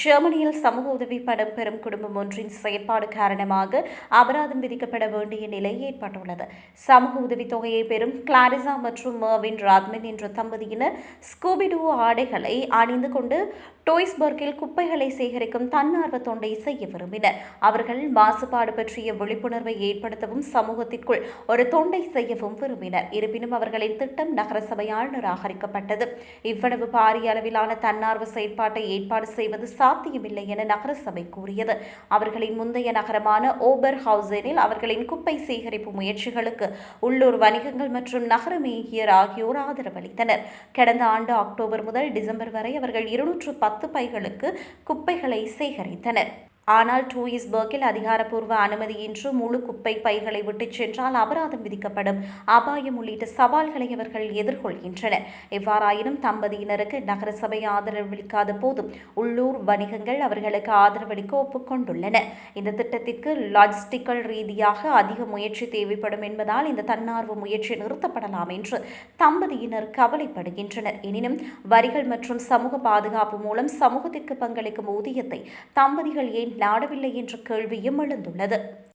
ஜெர்மனியில் சமூக உதவி பணம் பெறும் குடும்பம் ஒன்றின் செயற்பாடு காரணமாக அபராதம் விதிக்கப்பட வேண்டிய நிலை ஏற்பட்டுள்ளது. சமூக உதவித் தொகையை பெறும் கிளாரிசா மற்றும் மர்வின் ராத்மின் என்ற தம்பதியினர் ஸ்கூபிடூ ஆடைகளை அணிந்து கொண்டு டோய்ஸ்பர்கில் குப்பைகளை சேகரிக்கும் தன்னார்வ தொண்டை செய்ய விரும்பினர். அவர்கள் மாசுபாடு பற்றிய விழிப்புணர்வை ஏற்படுத்தவும் சமூகத்திற்குள் ஒரு தொண்டை செய்யவும் விரும்பினர். இருப்பினும் அவர்களின் திட்டம் நகரசபையால் நிராகரிக்கப்பட்டது. இவ்வளவு பாரிய அளவிலான தன்னார்வ செயற்பாட்டை ஏற்பாடு செய்வது சாத்தியமில்லை என நகரசபை கூறியது. அவர்களின் முந்தைய நகரமான ஓபர் ஹவுசனில் அவர்களின் குப்பை சேகரிப்பு முயற்சிகளுக்கு உள்ளூர் வணிகங்கள் மற்றும் நகர மேகியர் ஆகியோர் ஆதரவளித்தனர் கடந்த ஆண்டு அக்டோபர் முதல் டிசம்பர் வரை அவர்கள் இருநூற்று பத்து பைகளுக்கு குப்பைகளை சேகரித்தனர். ஆனால் டூயிஸ்பர்கில் அதிகாரப்பூர்வ அனுமதியின்றி முழு குப்பை பைகளை விட்டுச் சென்றால் அபராதம் விதிக்கப்படும். அபாயம் உள்ளிட்ட சவால்களை அவர்கள் எதிர்கொள்கின்றனர். எவ்வாறாயினும் தம்பதியினருக்கு நகரசபை ஆதரவளிக்காத போதும் உள்ளூர் வணிகங்கள் அவர்களுக்கு ஆதரவளிக்க ஒப்புக்கொண்டுள்ளன இந்த திட்டத்திற்கு லாஜிஸ்டிக்கல் ரீதியாக அதிக முயற்சி தேவைப்படும் என்பதால் இந்த தன்னார்வ முயற்சி நிறுத்தப்படலாம் என்று தம்பதியினர் கவலைப்படுகின்றனர். எனினும் வரிகள் மற்றும் சமூக பாதுகாப்பு மூலம் சமூகத்திற்கு பங்களிக்கும் ஊதியத்தை தம்பதிகள் ஏன் நாடவில்லை என்ற கேள்வியும் எழுந்துள்ளது.